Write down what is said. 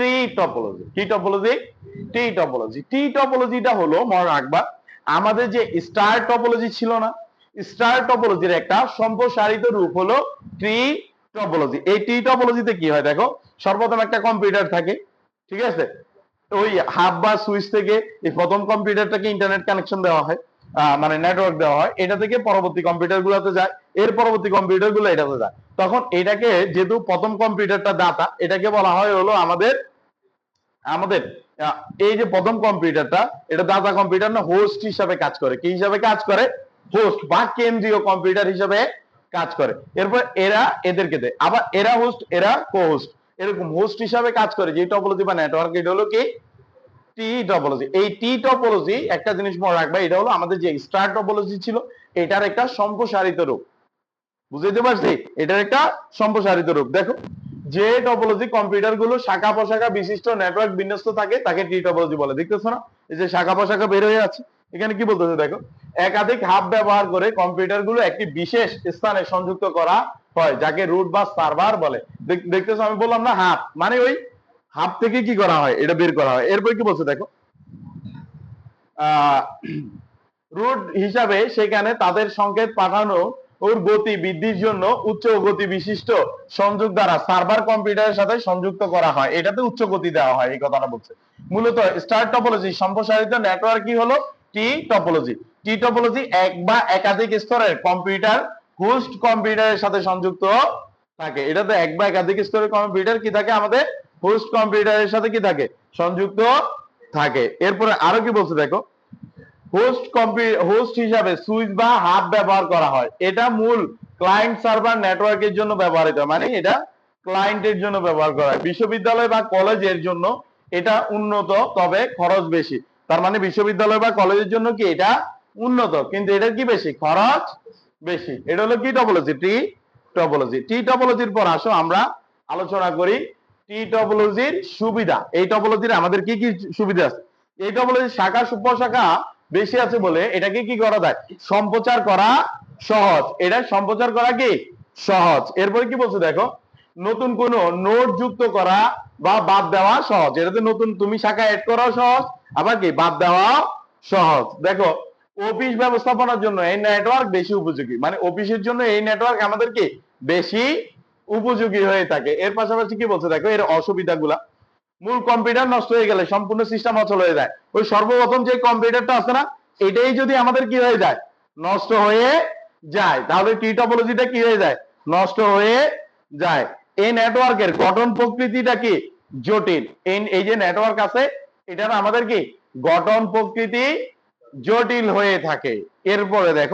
Tree topology আমাদের যে star topology ছিল না স্টার টপোলজির একটা সম্প্রসারিত রূপ হলো ট্রি টপোলজি এই ট্রি টপোলজিতে কি হয় দেখো, সর্বপ্রথম একটা কম্পিউটার থাকে, ঠিক আছে? ওই হাব বা সুইচ থেকে এই প্রথম কম্পিউটারটাকে ইন্টারনেট কানেকশন দেওয়া হয় মানে নেটওয়ার্ক দেওয়া হয়, এটা থেকে পরবর্তী কম্পিউটার গুলোতে যায়, এর পরবর্তী কম্পিউটারগুলো এটাতে যায়। তখন এটাকে যেহেতু প্রথম কম্পিউটারটা দাতা এটাকে বলা হয় হলো আমাদের আমাদের এই যে প্রথম কম্পিউটারটা, এটা দাতা কম্পিউটার না হোস্ট হিসাবে কাজ করে। কি হিসাবে কাজ করে? হোস্ট বা কেন্দ্রীয় কম্পিউটার হিসাবে কাজ করে। এরপর এরা এদেরকে দেয়। আবার এরা হোস্ট এরা কো হোস্ট এরকম হোস্ট হিসাবে কাজ করে। যে টপোলজি বা নেটওয়ার্ক এটা হলো কি? টি টপোলজি এই টি টপোলজি একটা জিনিস মনে রাখবা, এটা হলো আমাদের যে স্টার টপোলজি ছিল, এটার একটা সম্প্রসারিত রূপ। বুঝতে পারছি? এটার একটা সম্প্রসারিত রূপ। দেখো যে টপোলজি কম্পিউটারগুলো শাখা প্রশাখা বিশিষ্ট নেটওয়ার্ক বিন্যস্ত থাকে, তাকে টি টপোলজি বলে। দেখতেছো না? এই যে শাখা প্রশাখা বের হয়ে আছে এখানে কি বলতেছে দেখো? একাধিক হাব ব্যবহার করে কম্পিউটারগুলো একটি বিশেষ স্থানে সংযুক্ত করা হয়, যাকে রুট বা সার্ভার বলে। দেখতেছো, আমি বললাম না হাব মানে ওই হাব থেকে কি করা হয়? এটা বের করা হয়। এরপর কি বলছে দেখো? রুট হিসাবে সেখানে তাদের সংকেত পাঠানো ওর গতি বৃদ্ধির জন্য উচ্চ গতি বিশিষ্ট সংযোগ দ্বারা সার্ভার কম্পিউটারের সাথে সংযুক্ত করা হয়। এটাতে উচ্চ গতি দেওয়া হয়, এই কথাটা বলছে। মূলত স্টার টপোলজি সম্প্রসারিত নেটওয়ার্ক কি হলো? টি টপোলজি টি টপোলজি এক বা একাধিক স্তরের কম্পিউটার হোস্ট কম্পিউটারের সাথে সংযুক্ত থাকে। এটাতে এক বা একাধিক স্তরের কম্পিউটার কি থাকে? আমাদের হোস্ট কম্পিউটারের সাথে কি থাকে? সংযুক্ত থাকে। এরপরে আরও কি বলছে দেখো? হোস্ট হোস্ট হিসাবে সুইচ বা হাব ব্যবহার করা হয়। এটা মূল ক্লায়েন্ট সার্ভার নেটওয়ার্কের জন্য ব্যবহৃত। মানে এটা ক্লায়েন্টের জন্য ব্যবহার করা হয়। বিশ্ববিদ্যালয় বা কলেজের জন্য এটা উন্নত, তবে খরচ বেশি। তার মানে বিশ্ববিদ্যালয় বা কলেজের জন্য কি এটা উন্নত? কিন্তু এটা কি বেশি? খরচ বেশি। এটা হলো কি টপোলজি টি টপোলজি টি টপোলজির পর আসো, আমরা আলোচনা করি টি টপোলজির সুবিধা। এই টপোলজির আমাদের কি কি সুবিধা আছে? এই টপোলজির শাখা উপশাখা বেশি আছে বলে এটাকে কি করা যায়? সম্প্রচার করা সহজ। এটা সম্প্রচার করা কি? সহজ। এরপরে কি বলছে দেখো, নতুন কোন নোট যুক্ত করা বা বাদ দেওয়া সহজ। এটাতে নতুন তুমি শাখা এড করাও সহজ, আবার কি? বাদ দেওয়া সহজ। দেখো অফিস ব্যবস্থাপনার জন্য এই নেটওয়ার্ক বেশি উপযোগী। মানে অফিসের জন্য এই নেটওয়ার্ক আমাদের কি? বেশি উপযোগী হয়ে থাকে। এর পাশাপাশি কি বলছে দেখো, এর অসুবিধাগুলা। মূল কম্পিউটার নষ্ট হয়ে গেলে, সম্পূর্ণ সিস্টেম অচল হয়ে যায়। ওই সর্বপ্রথম যে কম্পিউটারটা আছে না, এটাই যদি আমাদের কি হয়ে যায়? নষ্ট হয়ে যায়। তাহলে টি টপোলজিটা কি হয়ে যায়? নষ্ট হয়ে যায়। এই নেটওয়ার্কের গঠন প্রকৃতিটা কি? জটিল। এই যে নেটওয়ার্ক আছে, এটার আমাদের কি? গঠন প্রকৃতি জটিল হয়ে থাকে। এরপরে দেখো।